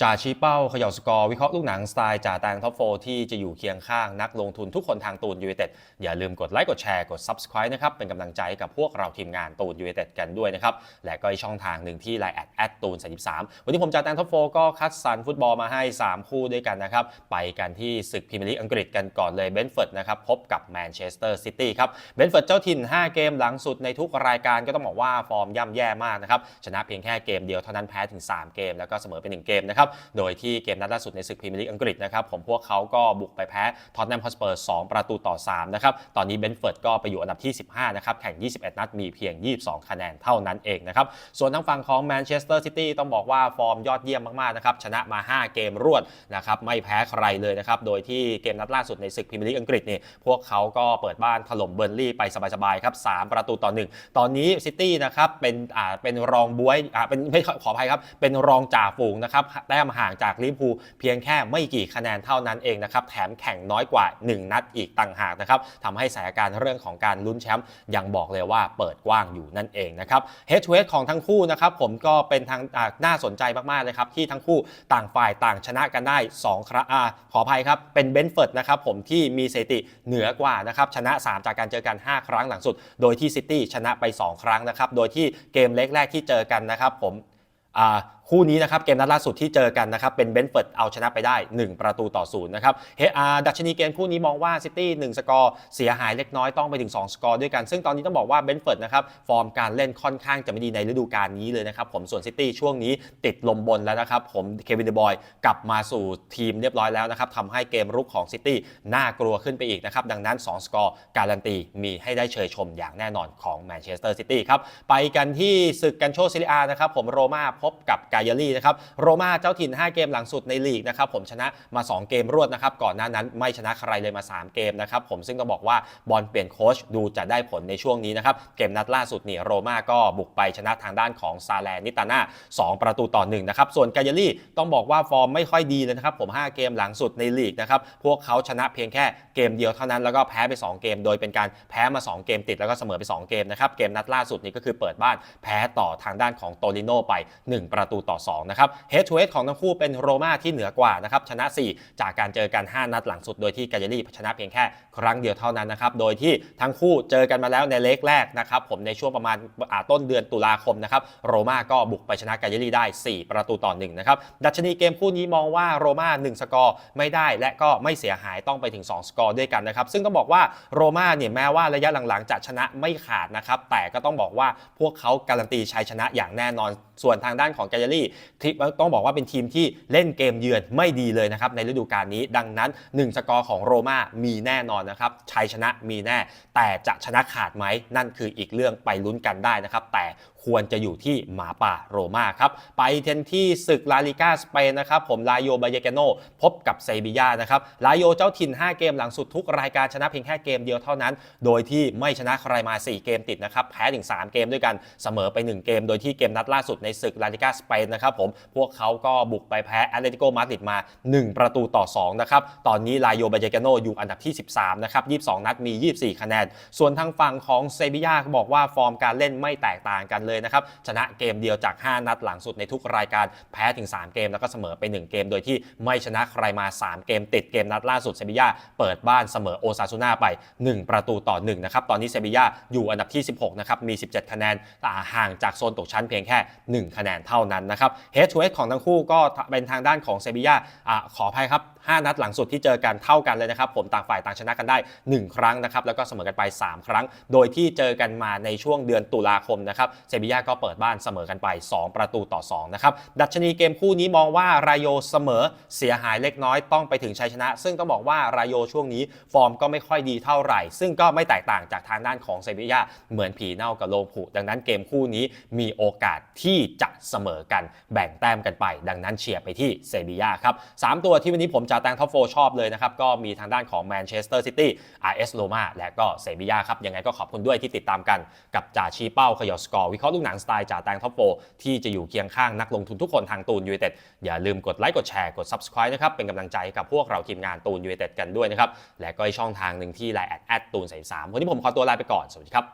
จ่าชี้เป้าเขย่าสกอร์วิเคราะห์ลูกหนังสไตล์จ่าแตงท็อปโฟที่จะอยู่เคียงข้างนักลงทุนทุกคนทางตูนยูเ i เต็ดอย่าลืมกดไลค์กดแชร์กด Subscribe นะครับ เป็นกำลังใจให้กับพวกเราทีมงานตูนยูเ i เต็ดกันด้วยนะครับ และก็อีกช่องทางหนึ่งที่ไลน์แอดแอดตูน33วันนี้ผมจ่าแตงท็อปโฟก็คัดสรรฟุตบอลมาให้ 3 คู่ด้วยกันนะครับ ไปกันที่ศึกพรีเมียร์ลีกอังกฤษกันก่อนเลยเบนฟอร์ดนะครับพบกับแมนเชสเตอร์ซิตี้ครับเบนฟอร์ดเจ้าถิ่น 5 เกมหลังสุดในทุกรายการก็ต้องบอกว่าฟอร์มย่ำแย่มากนะครับชนะเพียงแค่เกมเดียวเท่านั้นแพ้ถึง 3 เกมแล้วก็เสมอเป็น1เกมนะครับโดยที่เกมนัดล่าสุดในศึกพรีเมียร์ลีกอังกฤษนะครับผมพวกเขาก็บุกไปแพ้ท็อตแนมฮอสเปอร์2ประตูต่อ3นะครับตอนนี้เบนฟอร์ดก็ไปอยู่อันดับที่ 15นะครับแข่ง 21 นัดมีเพียง 22 คะแนนเท่านั้นเองนะครับส่วนทางฝั่งของแมนเชสเตอร์ซิตี้ต้องบอกว่าฟอร์มยอดเยี่ยมมากๆนะครับชนะมา 5 เกมรวดนะครับไม่แพ้ใครเลยนะครับโดยที่เกมนัดล่าสุดในศึกพรีเมียร์ลีกอังกฤษนี่พวกเขาก็เปิดบ้านถล่มเบอร์นลี่ไปสบายๆครับ3ประตูต่อ 1 ตอนนี้ซิตี้นะครับเป็นอ่าเป็นรองบวยอ่าเป็นไม่ขออภัยครับเป็นรองจ่าฝูงนะครับแต้มห่างจากลิเวอร์พูลเพียงแค่ไม่กี่คะแนนเท่านั้นเองนะครับแถมแข่งน้อยกว่า 1 นัดอีกต่างหากนะครับทำให้สถานการณ์เรื่องของการลุ้นแชมป์ยังบอกเลยว่าเปิดกว้างอยู่นั่นเองนะครับเฮดทูเฮดของทั้งคู่นะครับผมก็เป็นทางน่าสนใจมากๆเลยครับที่ทั้งคู่ต่างฝ่ายต่างชนะกันได้2ครั้งอ่าขออภัยครับเป็นเบนเฟิร์ดนะครับผมที่มีสถิติเหนือกว่านะครับชนะ 3 จากการเจอกัน 5 ครั้งหลังสุด โดยที่ซิตี้ชนะไป 2 ครั้งนะครับโดยที่เกมเล็กแรกที่เจอกันนะครับผม คู่นี้นะครับเกมนัดล่าสุดที่เจอกันนะครับเป็นเบนเฟิร์ดเอาชนะไปได้ 1 ประตูต่อศูนย์นะครับเฮอาดัชนีเกมคู่นี้มองว่าซิตี้1สกอร์เสียหายเล็กน้อยต้องไปถึง 2 สกอร์ด้วยกัน ซึ่งตอนนี้ต้องบอกว่าเบนเฟิร์ดนะครับฟอร์มการเล่นค่อนข้างจะไม่ดีในฤดูกาลนี้เลยนะครับผมส่วนซิตี้ช่วงนี้ติดลมบนแล้วนะครับผมเควินเดบอยกลับมาสู่ทีมเรียบร้อยแล้วนะครับทำให้เกมรุกของซิตี้น่ากลัวขึ้นไปอีกนะครับดังนั้น 2 สกอร์การันตีมีให้ได้เชยชมอย่างแน่นอนของแมนเชสเตอร์ซิตี้ครับไปกันที่ศึกกันโชซิลิอานะครับผมโรม่าพบกับกายาลีนะครับโรม่าเจ้าถิ่น 5 เกมหลังสุดในลีกนะครับผมชนะมา 2 เกมรวดนะครับก่อนหน้านั้นไม่ชนะใครเลยมา 3 เกมนะครับผมซึ่งต้องบอกว่าบอลเปลี่ยนโค้ชดูจะได้ผลในช่วงนี้นะครับเกมนัดล่าสุดนี่โรม่าก็บุกไปชนะทางด้านของซาแลนิตาน่า2 ประตูต่อ1นะครับส่วนกายาลี่ต้องบอกว่าฟอร์มไม่ค่อยดีเลยนะครับผม 5 เกมหลังสุดในลีกนะครับพวกเขาชนะเพียงแค่เกมเดียวเท่านั้นแล้วก็แพ้ไป 2 เกม โดยเป็นการแพ้มา 2 เกมติดแล้วก็เสมอไป 2 เกมนะครับเกมนัดล่าสุดนี่ก็คือเปิดบ้านแพ้ต่อทางด้านของโตลิโนไป 1 ประตูต่อ 2 นะครับเฮดทูเฮดของทั้งคู่เป็นโรม่าที่เหนือกว่านะครับชนะ 4 จากการเจอกัน 5 นัดหลังสุดโดยที่กาเยรี่ชนะเพียงแค่ครั้งเดียวเท่านั้นนะครับโดยที่ทั้งคู่เจอกันมาแล้วในเล็กแรกนะครับผมในช่วงประมาณาต้นเดือนตุลาคมนะครับโรม่าก็บุกไปชนะกาเยรี่ได้ 4 ประตูต่อ1นะครับดัชนีเกมคู่นี้มองว่าโรม่า1 สกอร์ไม่ได้และก็ไม่เสียหายต้องไปถึง 2 สกอร์ด้วยกันนะครับซึ่งต้องบอกว่าโรม่าเนี่ยแม้ว่าระยะหลังๆจะชนะไม่ขาดนะครับแต่ก็ต้องบอกว่าพวกเขาการันตีชัยชนะอย่างแน่นอน ส่วนทางด้านของกาเยรี่ที่ต้องบอกว่าเป็นทีมที่เล่นเกมเยือนไม่ดีเลยนะครับในฤดูกาลนี้ ดังนั้น 1 สกอร์ของโรม่ามีแน่นอนนะครับชัยชนะมีแน่ แต่จะชนะขาดไหมนั่นคืออีกเรื่องไปลุ้นกันได้นะครับแต่ควรจะอยู่ที่หมาป่าโรม่าครับไปเทนที่ศึกลาลิกาสเปนนะครับผมลาโยบายเกโนพบกับเซบียานะครับลาโยเจ้าถิ่น 5 เกมหลังสุดทุกรายการชนะเพียงแค่เกมเดียวเท่านั้น โดยที่ไม่ชนะใครมา 4 เกมติดนะครับแพ้ถึง 3 เกมด้วยกันเสมอไป 1 เกม โดยที่เกมนัดล่าสุดในศึกลาลิกาสเปนนะครับผมพวกเขาก็บุกไปแพ้แอตเลติโกมาดริดมา 1 ประตูต่อ2นะครับตอนนี้ลาโยบายเกโนอยู่อันดับที่ 13นะครับ22 นัดมี 24 คะแนน ส่วนทางฝั่งของเซบียาบอกว่าฟอร์มการเล่นไม่แตกต่างกันเลยนะครับ ชนะเกมเดียวจาก 5 นัดหลังสุดในทุกรายการแพ้ถึง 3 เกม แล้วก็เสมอไป 1 เกม โดยที่ไม่ชนะใครมา 3 เกม ติดเกมนัดล่าสุดเซบียาเปิดบ้านเสมอโอซาซูนาไป 1 ประตูต่อ1นะครับตอนนี้เซบียาอยู่อันดับที่ 16 นะครับมี 17 คะแนนแต่ห่างจากโซนตกชั้นเพียงแค่ 1 คะแนนเท่านั้นนะครับเฮดทูเฮดของทั้งคู่ก็เป็นทางด้านของเซบียาอะขออภัยครับ5 นัดหลังสุดที่เจอกันเท่ากันเลยนะครับ ผมต่างฝ่ายต่างชนะกันได้ 1 ครั้งนะครับ แล้วก็เสมอกันไป 3 ครั้ง โดยที่เจอกันมาในช่วงเดือนตุลาคมนะครับเซบีย่าก็เปิดบ้านเสมอกันไป 2 ประตูต่อ2นะครับดัชนีเกมคู่นี้มองว่ารายโยเสมอเสียหายเล็กน้อยต้องไปถึงชัยชนะ ซึ่งต้องบอกว่ารายโยช่วงนี้ฟอร์มก็ไม่ค่อยดีเท่าไหร่ ซึ่งก็ไม่แตกต่างจากทางด้านของเซบีย่าเหมือนผีเน่ากับโลงผุดังนั้นเกมคู่นี้มีโอกาสที่จะเสมอกันแบ่งแต้มกันไป ดังนั้นเชียร์ไปที่เซบีย่าครับสามตัวที่วันนี้ผมจะแตงท็อปโฟชอบเลยนะครับ ก็มีทางด้านของแมนเชสเตอร์ซิตี้ RS Roma และก็เซบียาครับ ยังไงก็ขอบคุณด้วยที่ติดตามกันกับจ่าชี้เป้าขย่าสกอร์วิเคราะห์ลูกหนังสไตล์จ่าแตงท็อปโฟที่จะอยู่เคียงข้างนักลงทุนทุกคนทางตูนยูไ i เต็ดอย่าลืมกดไลค์กดแชร์กด Subscribe นะครับเป็นกำลังใจให้กับพวกเราทีมงานตูนยูไ i เต็ดกันด้วยนะครับและก็ช่องทางหนึ่งที่ไลน์แอดแอดตูนใส่สามวันนี้ผมขอตัวลาไปก่อนสวัสดีครับ